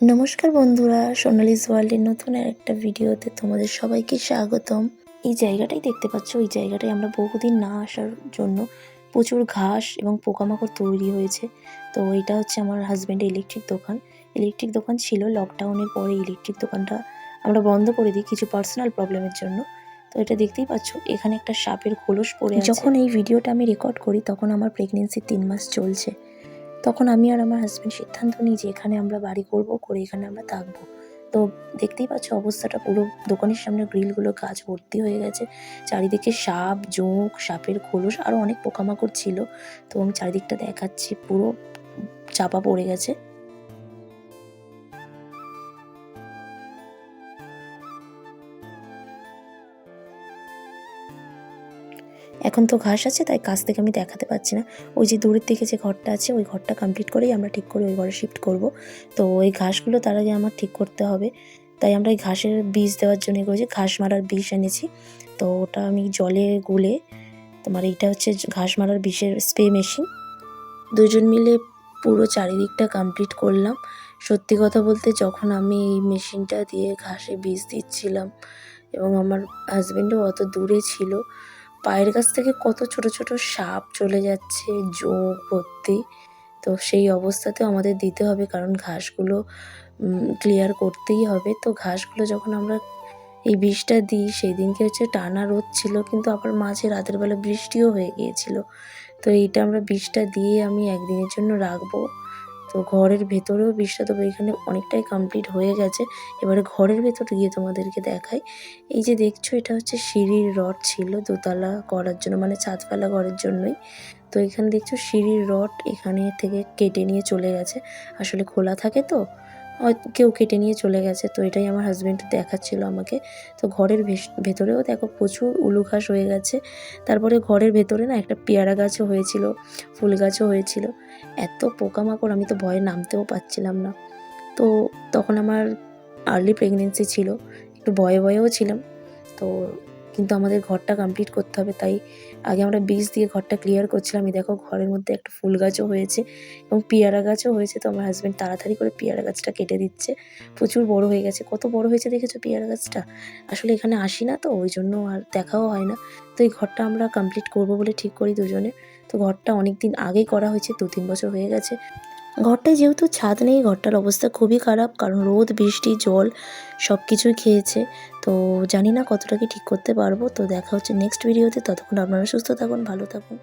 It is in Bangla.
নমস্কার বন্ধুরা, সোনালিস ওয়ার্ল্ডের নতুন একটা ভিডিওতে তোমাদের সবাইকে স্বাগতম। এই জায়গাটাই দেখতে পাচ্ছ ওই জায়গাটায় আমরা বহুদিন না আসার জন্য প্রচুর ঘাস এবং পোকামাকড় তৈরি হয়েছে। তো এটা হচ্ছে আমার হাজব্যান্ডের ইলেকট্রিক দোকান। ইলেকট্রিক দোকান ছিল লকডাউনের পরে ইলেকট্রিক দোকানটা আমরা বন্ধ করে দিই কিছু পার্সোনাল প্রবলেমের জন্য। তো এটা দেখতেই পাচ্ছ, এখানে একটা সাপের খোলস পড়ে যখন এই ভিডিওটা আমি রেকর্ড করি, তখন আমার প্রেগনেন্সি তিন মাস চলছে। তখন আমি আর আমার হাজব্যান্ড সিদ্ধান্ত নিই যে এখানে আমরা বাড়ি করব, করে এখানে আমরা থাকব। তো দেখতেই পাচ্ছ অবস্থাটা, পুরো দোকানের সামনে গ্রিলগুলো গাছ ভর্তি হয়ে গেছে। চারিদিকে সাপ, জোঁক, সাপের খোলস আরও অনেক পোকামাকড় ছিল। তো আমি চারিদিকটা দেখাচ্ছি, পুরো চাপা পড়ে গেছে। এখন তো ঘাস আছে, তাই কাছ থেকে আমি দেখাতে পাচ্ছি না। ওই যে দূরের দিকে যে ঘরটা আছে, ওই ঘরটা কমপ্লিট করেই আমরা ঠিক করে ওই ঘরে শিফট করব। তো ওই ঘাসগুলো তার আগে আমার ঠিক করতে হবে। তাই আমরা এই ঘাসের বীজ দেওয়ার জন্য করেছি ঘাস মারার বিষ এনেছি। তো ওটা আমি জলে গুলে, তোমার এইটা হচ্ছে ঘাস মারার বিষের স্প্রে মেশিন দুজন মিলে পুরো চারিদিকটা কমপ্লিট করলাম। সত্যি কথা বলতে যখন আমি এই মেশিনটা দিয়ে ঘাসে বীজ দিচ্ছিলাম, এবং আমার হাজব্যান্ডও অত দূরে ছিল পায়ের কাছ থেকে কত ছোট ছোট সাপ চলে যাচ্ছে, জোঁক, ভর্তি। তো সেই অবস্থাতেও আমাদের দিতে হবে, কারণ ঘাসগুলো ক্লিয়ার করতেই হবে। তো ঘাসগুলো যখন আমরা এই বিষটা দিই সেই দিনকে হচ্ছে টানা রোদ ছিল, কিন্তু আবার মাঝে রাতের বেলা বৃষ্টিও হয়ে গিয়েছিল। তো এইটা আমরা বিষটা দিয়ে আমি একদিনের জন্য রাখব। তো ঘরের ভেতরেও বিষটা তবে এখানে অনেকটাই কমপ্লিট হয়ে গেছে। এবারে ঘরের ভেতর গিয়ে তোমাদেরকে দেখাই। এই যে দেখছ, এটা হচ্ছে সিঁড়ির রড ছিল দোতলা করার জন্য মানে ছাদফেলা করার জন্যই। তো এখানে দেখছ সিঁড়ির রড এখানে থেকে কেটে নিয়ে চলে গেছে। আসলে খোলা থাকে তো কেউ কেটে নিয়ে চলে গেছে। তো এটাই আমার হাজব্যান্ড দেখাচ্ছিল আমাকে। তো ঘরের ভেতরেও দেখো প্রচুর উলু ঘাস হয়ে গেছে। তারপরে ঘরের ভেতরে না একটা পেয়ারা গাছও হয়েছিল, ফুল গাছও হয়েছিল। এত পোকামাকড় আমি তো ভয়ে নামতেও পারছিলাম না। তো তখন আমার আর্লি প্রেগনেন্সি ছিল, একটু ভয়ে ভয়েও ছিলাম। তো কিন্তু আমাদের ঘরটা কমপ্লিট করতে হবে। তাই আগে আমরা বীজ দিয়ে ঘরটা ক্লিয়ার করছিলাম। এই দেখো ঘরের মধ্যে একটা ফুল গাছও হয়েছে এবং পেয়ারা গাছও হয়েছে। তো আমার হাজব্যান্ড তাড়াতাড়ি করে পেয়ারা গাছটা কেটে দিচ্ছে। প্রচুর বড় হয়ে গেছে। কত বড় হয়েছে দেখেছ পেয়ারা গাছটা? আসলে এখানে আসি না তো, ওই জন্য আর দেখাও হয় না। তো এই ঘরটা আমরা কমপ্লিট করব বলে ঠিক করি দুজনে। তো ঘরটা অনেক দিন আগেই করা হয়েছে দু তিন বছর হয়ে গেছে। ঘরটায় যেহেতু ছাদ নেই, ঘরটার অবস্থা খুবই খারাপ, কারণ রোদ, বৃষ্টি, জল সব কিছুই খেয়েছে। তো জানি না কতটা কি ঠিক করতে পারব। তো দেখা হচ্ছে নেক্সট ভিডিওতে ততক্ষণ আপনারা সুস্থ থাকুন, ভালো থাকুন।